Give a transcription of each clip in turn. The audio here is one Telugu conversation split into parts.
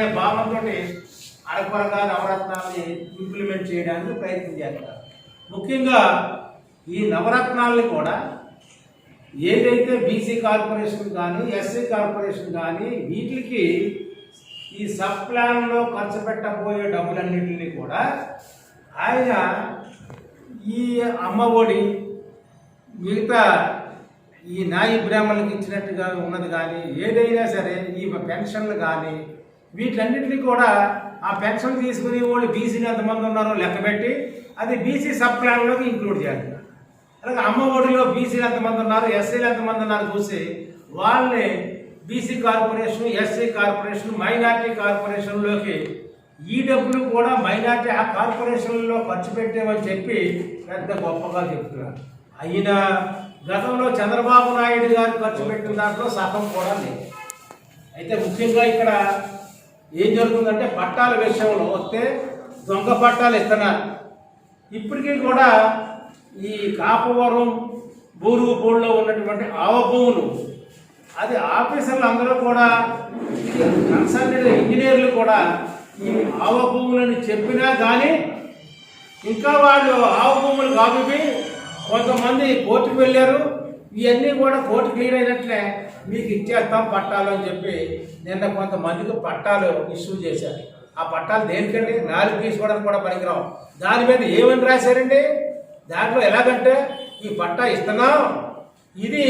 అనే భావంతో అడపరగా నవరత్నాల్ని ఇంప్లిమెంట్ చేయడానికి ప్రయత్నం చేస్తారు. ముఖ్యంగా ఈ నవరత్నాల్ని కూడా ఏదైతే బీసీ కార్పొరేషన్ కానీ ఎస్సీ కార్పొరేషన్ కానీ వీటికి ఈ సబ్ ప్లాన్లో ఖర్చు పెట్టబోయే డబ్బులన్నింటినీ కూడా ఆయన ఈ అమ్మ ఒడి మిగతా ఈ నాయి బ్రాహ్మణులకు ఇచ్చినట్టుగా ఉన్నది కానీ ఏదైనా సరే ఈ పెన్షన్లు కానీ వీటన్నిటిని కూడా ఆ పెన్షన్ తీసుకునే వాళ్ళు బీసీలు ఎంతమంది ఉన్నారో లెక్కబెట్టి అది బీసీ సబ్ ప్లాన్లోకి ఇంక్లూడ్ చేయాలి. అలాగే అమ్మ ఒడిలో బీసీలు ఎంతమంది ఉన్నారు ఎస్సీలు ఎంతమంది ఉన్నారు చూసి వాళ్ళని BC corporation SC corporation minority కార్పొరేషన్లోకి ఈ డబ్బులు కూడా మైనార్టీ ఆ కార్పొరేషన్లో ఖర్చు పెట్టామని చెప్పి పెద్ద గొప్పగా చెప్తున్నారు. అయినా గతంలో చంద్రబాబు నాయుడు గారు ఖర్చు పెట్టిన దాంట్లో సగం కూడా లేదు. అయితే ముఖ్యంగా ఇక్కడ ఏం జరుగుతుందంటే పట్టాల విషయంలో వస్తే దొంగ పట్టాలు ఇస్తున్నారు ఇప్పటికీ కూడా ఈ కాపవరం బూరుగుపూడిలో ఉన్నటువంటి ఆవ భూములు అది ఆఫీసర్లు అందరూ కూడా కన్సల్టెడ్ ఇంజనీర్లు కూడా ఈ ఆవ భూములని చెప్పినా కానీ ఇంకా వాళ్ళు ఆవ భూములు కాబట్టి కొంతమంది కోర్టుకు వెళ్ళారు. ఇవన్నీ కూడా కోర్టు క్లియర్ అయినట్లే. మీకు ఇచ్చేస్తాం పట్టాలు అని చెప్పి నిన్న కొంతమందికి పట్టాలు ఇష్యూ చేశారు. ఆ పట్టాలు దేనికండి? నాలుగు తీసుకోవడానికి కూడా పనికిరావు దాని మీద ఏమని రాశారండి? దాంట్లో ఎలాగంటే ఈ పట్టా ఇస్తున్నాం. ఇది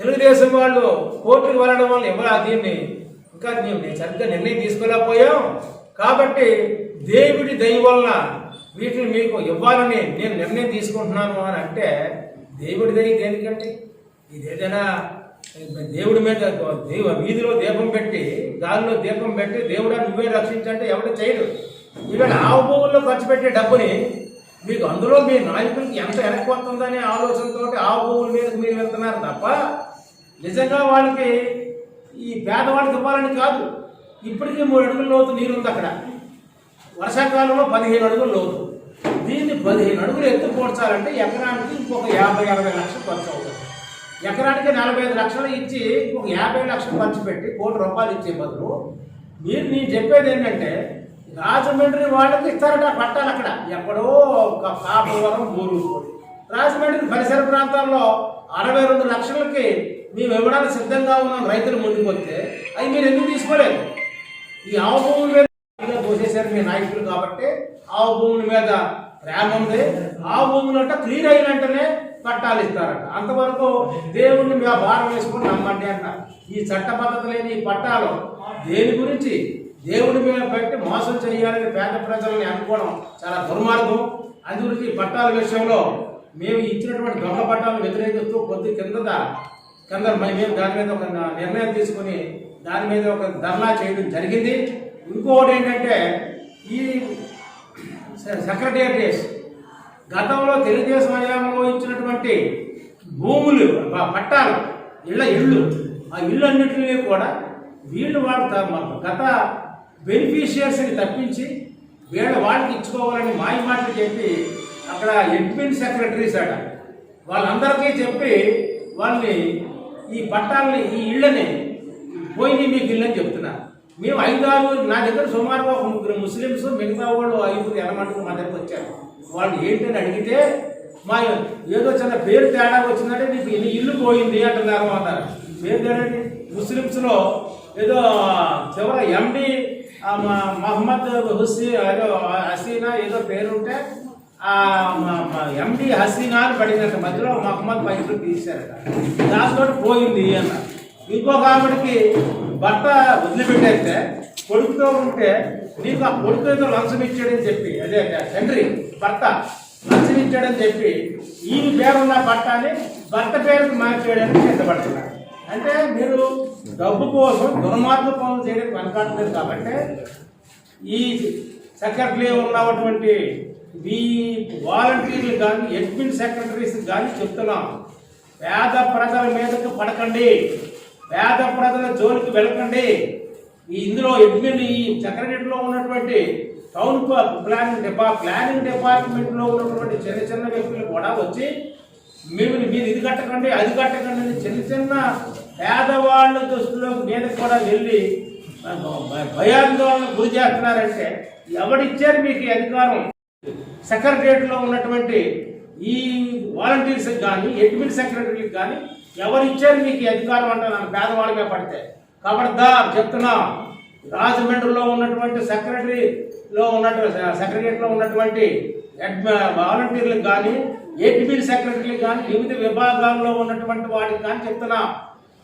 తెలుగుదేశం వాళ్ళు కోర్టుకు వెళ్ళడం వల్ల ఇవ్వరా దీన్ని. ఇంకా మేము సరిగ్గా నిర్ణయం తీసుకోలేకపోయాం. కాబట్టి దేవుడి దయ వలన వీటిని మీకు ఇవ్వాలని నేను నిర్ణయం తీసుకుంటున్నాను అని అంటే దేవుడి దయ దేనికండి ఇది ఏదైనా దేవుడి మీద దేవ వీధిలో దీపం పెట్టి దానిలో దీపం పెట్టి దేవుడా నువ్వే రక్షించంటే ఎవడు చేయడు. ఈవెన్ ఆవు పువ్వుల్లో ఖర్చు పెట్టే డబ్బుని మీకు అందులో మీ నాయకులకి ఎంత వెనక్కి వస్తుందనే ఆలోచనతో ఆవు పువ్వుల మీద మీరు వెళ్తున్నారు తప్ప నిజంగా వాళ్ళకి ఈ పేదవాళ్ళకి ఇవ్వాలని కాదు. ఇప్పటికీ మూడు అడుగుల లోతు నీరు ఉంది అక్కడ. వర్షాకాలంలో పదిహేను అడుగులు లోతు. దీన్ని పదిహేను అడుగులు ఎత్తు పోడ్చాలంటే ఎకరానికి ఇంకొక యాభై అరవై లక్షలు ఖర్చు అవుతుంది. ఎకరానికి నలభై ఐదు లక్షలు ఇచ్చి ఒక యాభై లక్షలు ఖర్చు పెట్టి కోటి రూపాయలు ఇచ్చే బదులు మీరు నేను చెప్పేది ఏంటంటే రాజమండ్రి వాళ్ళకి ఇస్తారట పట్టాలు అక్కడ. ఎక్కడో ఒక కాపవరం బోరు రాజమండ్రి పరిసర ప్రాంతాల్లో అరవై రెండు లక్షలకి మేము ఇవ్వడానికి సిద్ధంగా ఉన్నాం రైతులు ముందుకు వస్తే. అవి మీరు ఎందుకు తీసుకోలేదు? ఈ ఆవు భూముల మీద ఇలా పోసేశారు మీ నాయకులు కాబట్టి ఆవు భూముల మీద ప్రేమ ఉంది. ఆ భూములు అంటే క్లియర్ అయిన వెంటనే పట్టాలు ఇస్తారట. అంతవరకు దేవుణ్ణి మేము భారం వేసుకొని నమ్మండి అంట. ఈ చట్టబద్ధత లేని ఈ పట్టాలు దేని గురించి? దేవుడి మీద పెట్టి మోసం చేయాలని పేద ప్రజలని అనుకోవడం చాలా దుర్మార్గం. అది గురించి ఈ పట్టాల విషయంలో మేము ఇచ్చినటువంటి దొంగ పట్టాలను వ్యతిరేకిస్తూ కొద్ది కిందట కింద మేము దాని మీద ఒక నిర్ణయం తీసుకుని దాని మీద ఒక ధర్నా చేయడం జరిగింది. ఇంకొకటి ఏంటంటే ఈ సెక్రటేరియట్ గతంలో తెలుగుదేశం హయాంలో ఇచ్చినటువంటి భూములు పట్టాలు ఇళ్ళ ఇళ్ళు ఆ ఇళ్ళు అన్నింటినీ కూడా వీళ్ళు వాళ్ళు త- గత బెనిఫిషియర్స్ని తప్పించి వీళ్ళ వాళ్ళకి ఇచ్చుకోవాలని మాయ మాటలు చెప్పి అక్కడ అడ్మిన్ సెక్రటరీస్ అట వాళ్ళందరికీ చెప్పి వాళ్ళని ఈ పట్టాలని ఈ ఇళ్ళని పోయి మీకు ఇల్లని చెప్తున్నారు మేము ఐదు ఆరు నా దగ్గర సుమారు ఒక ముగ్గురు ముస్లిమ్స్ మిగతా వాళ్ళు ఐదుగురు ఎనమంటుకు మా దగ్గరకు వచ్చారు. వాళ్ళు ఏంటని అడిగితే మా ఏదో చిన్న పేరు తేడా వచ్చిందంటే నీకు ఇన్ని ఇల్లు పోయింది అంటున్నారు అన్నారు. పేరు తేడండి ముస్లిమ్స్లో ఏదో చివర ఎండి మహమ్మద్ హుస్సీ ఏదో హసీనా ఏదో పేరు ఉంటే ఎండి హసీనా అని పడిందంట. మధ్యలో మహమ్మద్ పైసలు తీశారట. దాంతో పోయింది అన్నారు. ఇంకొక ఆవిడకి భర్త వదిలిపెట్టేస్తే కొడుకుతో ఉంటే నీకు ఆ కొడుకు ఏదో లంచం ఇచ్చాడని చెప్పి అదే తండ్రి భర్త లంచం ఇచ్చాడని చెప్పి ఈయన పేరున్న భర్తని భర్త పేరుకి మార్చేయడానికి సిద్ధపడుతున్నారు. అంటే మీరు డబ్బు కోసం దుర్మార్గ పనులు చేయడానికి వెనకాడలేదు కాబట్టి ఈ సెక్రటరీ ఉన్నటువంటి మీ వాలంటీర్లు కానీ అడ్మిన్ సెక్రటరీస్ కానీ చెప్తున్నాం. పేద ప్రజల మీదకు పడకండి. పేద ప్రజల జోలికి వెళ్ళకండి. ఈ ఇందులో ఎడ్మిన్ ఈ సెక్రటరీలో ఉన్నటువంటి టౌన్ ప్లానింగ్ డిపా ప్లానింగ్ డిపార్ట్మెంట్లో ఉన్నటువంటి చిన్న చిన్న వ్యక్తులు కూడా వచ్చి మిమ్మల్ని మీరు ఇది కట్టకండి అది కట్టకండి అని చిన్న చిన్న పేదవాళ్ళ దృష్టిలో మీద కూడా వెళ్ళి భయాందోళనకు భయాందోళన గురి చేస్తున్నారంటే ఎవడిచ్చారు మీకు ఈ అధికారం? సెక్రటరియట్లో ఉన్నటువంటి ఈ వాలంటీర్స్ కానీ అడ్మిన్ సెక్రటరీకి కానీ ఎవరు ఇచ్చారు మీకు అధికారం అంటే నన్ను పేదవాళ్ళమే పడితే. కాబట్టి చెప్తున్నా. రాజమండ్రిలో ఉన్నటువంటి సెక్రటరీలో ఉన్నటువంటి సెక్రటరీలో ఉన్నటువంటి వాలంటీర్లకు కానీ అడ్మిన్ సెక్రటరీలకు కానీ వివిధ విభాగాల్లో ఉన్నటువంటి వాటికి కానీ చెప్తున్నా.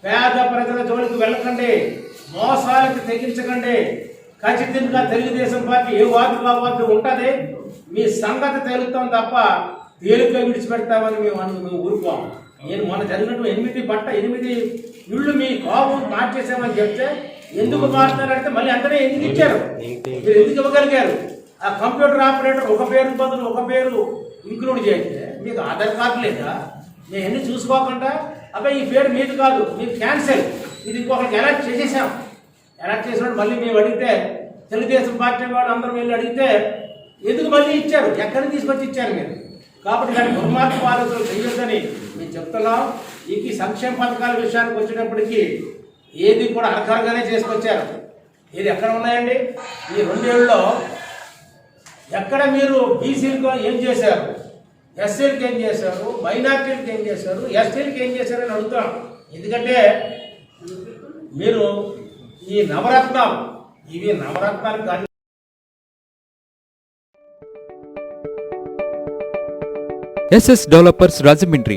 పేద ప్రజల జోలికి వెళ్ళకండి. మోసాలకు తెగించకండి. ఖచ్చితంగా తెలుగుదేశం పార్టీ ఏ వార్డు వార్డు ఉంటుంది మీ సంగతి తేలుతాం తప్ప తేలిక విడిచిపెడతామని మేము అను మేము నేను మొన్న జరిగినట్టు ఎనిమిది బట్ట ఎనిమిది ఇళ్ళు మీ కోపం మార్చేసామని చెప్తే ఎందుకు మారుతున్నారంటే మళ్ళీ అంతనే ఎందుకు ఇచ్చారు? మీరు ఎందుకు ఇవ్వగలిగారు? ఆ కంప్యూటర్ ఆపరేటర్ ఒక పేరు బదులు ఒక పేరు ఇంక్లూడ్ చేస్తే మీకు ఆధార్ కార్డు లేదా? మేము ఎన్ని చూసుకోకుండా అబ్బాయి ఈ పేరు మీది కాదు మీకు క్యాన్సిల్. ఇది ఇంకొకరికి ఎలర్ట్ చేసేసాం. ఎలర్ట్ చేసినప్పుడు మళ్ళీ మేము అడిగితే తెలుగుదేశం పార్టీ వాళ్ళు అందరం వెళ్ళి అడిగితే ఎందుకు మళ్ళీ ఇచ్చారు? ఎక్కడికి తీసుకొచ్చి ఇచ్చారు మీరు? కాబట్టి దాని దుర్మార్గ బాధితులు చేయొద్దని చెప్తున్నాం. ఈ సంక్షేమ పథకాల విషయానికి వచ్చేటప్పటికి ఏది కూడా అర్హంగానే చేసుకొచ్చారు. ఇది ఎక్కడ ఉన్నాయండి? ఈ రెండేళ్ళలో ఎక్కడ మీరు బీసీలకు ఏం చేశారు? ఎస్సీలకు ఏం చేశారు? మైనార్టీలకు ఏం చేశారు? ఎస్టీలకు ఏం చేశారని అడుగుతాం ఎందుకంటే మీరు ఈ నవరత్నాలు ఇవి నవరత్నాలు కానీ S S developers Rajahmundry